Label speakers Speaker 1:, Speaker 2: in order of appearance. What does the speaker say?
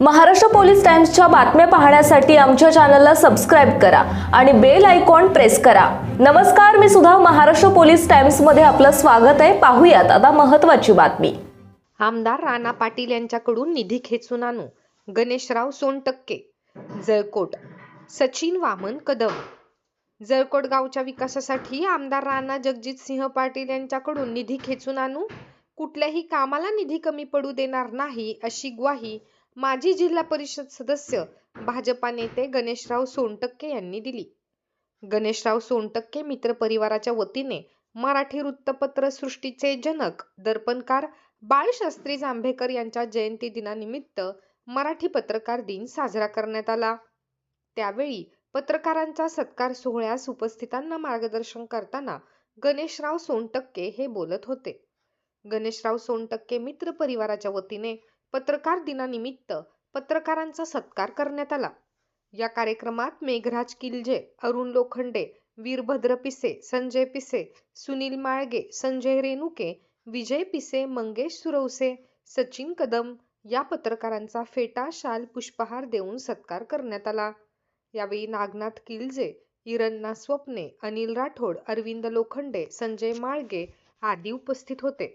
Speaker 1: Maharashtra police टाइम्सच्या बातम्या पाहण्यासाठी आमच्या चॅनलला सबस्क्राईब करा आणि बेल आयकॉन प्रेस करा. नमस्कार मी सुद्धा महाराष्ट्र पोलीस टाइम्समध्ये आपलं स्वागत आहे. पाहूयात आता महत्वाची बातमी.
Speaker 2: आमदार राणा पाटील यांच्याकडून निधी खेचून आणू. गणेशराव सोनटक्के जळकोट सचिन वामन कदम. जळकोट गावच्या विकासासाठी आमदार राणा जगजितसिंह पाटील यांच्याकडून निधी खेचून आणू. कुठल्याही कामाला निधी कमी पडू देणार नाही अशी ग्वाही माजी जिल्हा परिषद सदस्य भाजपा नेते गणेशराव सोनटक्के यांनी दिली. गणेशराव सोनटक्के मित्र परिवाराच्या वतीने मराठी वृत्तपत्र सृष्टीचे जनक दर्पणकार बाळशास्त्री जांभेकर यांच्या जयंती दिनानिमित्त मराठी पत्रकार दिन साजरा करण्यात आला. त्यावेळी पत्रकारांचा सत्कार सोहळ्यास उपस्थितांना मार्गदर्शन करताना गणेशराव सोनटक्के हे बोलत होते. गणेशराव सोनटक्के मित्र परिवाराच्या वतीने पत्रकार दिनानिमित्त पत्रकारांचा सत्कार करण्यात आला. या कार्यक्रमात मेघराज किलजे अरुण लोखंडे वीरभद्र पिसे संजय पिसे सुनील माळगे संजय रेणुके विजय पिसे मंगेश सुरवसे सचिन कदम या पत्रकारांचा फेटा शाल पुष्पहार देऊन सत्कार करण्यात आला. यावेळी नागनाथ किलजे इरण्णा स्वप्ने अनिल राठोड अरविंद लोखंडे संजय माळगे आदी उपस्थित होते.